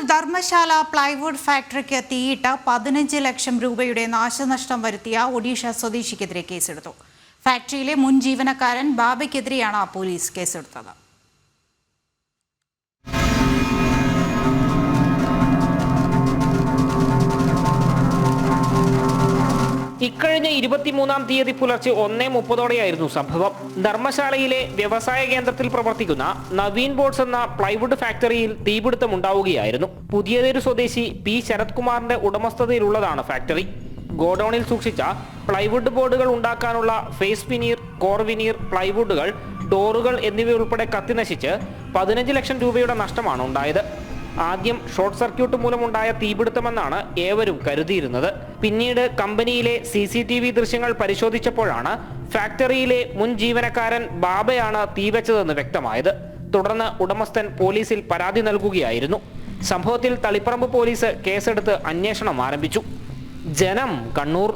Dharamshala plywood ഫാക്ടറിക്ക് തീയിട്ട് പതിനഞ്ച് ലക്ഷം രൂപയുടെ നാശനഷ്ടം വരുത്തിയ ഒഡീഷ സ്വദേശിക്കെതിരെ കേസെടുത്തു. ഫാക്ടറിയിലെ മുൻ ജീവനക്കാരൻ ബാബയ്ക്കെതിരെയാണ് പോലീസ് കേസെടുത്തത്. ഇക്കഴിഞ്ഞ ഇരുപത്തിമൂന്നാം തീയതി പുലർച്ചെ ഒന്നേ മുപ്പതോടെയായിരുന്നു സംഭവം. ധർമ്മശാലയിലെ വ്യവസായ കേന്ദ്രത്തിൽ പ്രവർത്തിക്കുന്ന നവീൻ ബോർഡ്സ് എന്ന പ്ലൈവുഡ് ഫാക്ടറിയിൽ തീപിടുത്തമുണ്ടാവുകയായിരുന്നു. പുതിയതൊരു സ്വദേശി പി. ശരത് കുമാറിന്റെ ഉടമസ്ഥതയിലുള്ളതാണ് ഫാക്ടറി. ഗോഡൌണിൽ സൂക്ഷിച്ച പ്ലൈവുഡ് ബോർഡുകൾ ഉണ്ടാക്കാനുള്ള ഫേസ് വിനീർ കോർ വിനീർ പ്ലൈവുഡുകൾ ഡോറുകൾ എന്നിവയുൾപ്പെടെ കത്തിനശിച്ച് പതിനഞ്ച് ലക്ഷം രൂപയുടെ നഷ്ടമാണ് ഉണ്ടായത്. ആദ്യം ഷോർട്ട് സർക്യൂട്ട് മൂലമുണ്ടായ തീപിടുത്തമെന്നാണ് ഏവരും കരുതിയിരുന്നത്. പിന്നീട് കമ്പനിയിലെ സി സി ടി വി ദൃശ്യങ്ങൾ പരിശോധിച്ചപ്പോഴാണ് ഫാക്ടറിയിലെ മുൻ ജീവനക്കാരൻ ബാബയാണ് തീവച്ചതെന്ന് വ്യക്തമായത്. തുടർന്ന് ഉടമസ്ഥൻ പോലീസിൽ പരാതി നൽകുകയായിരുന്നു. സംഭവത്തിൽ തളിപ്പറമ്പ് പോലീസ് കേസെടുത്ത് അന്വേഷണം ആരംഭിച്ചു. ജനം കണ്ണൂർ.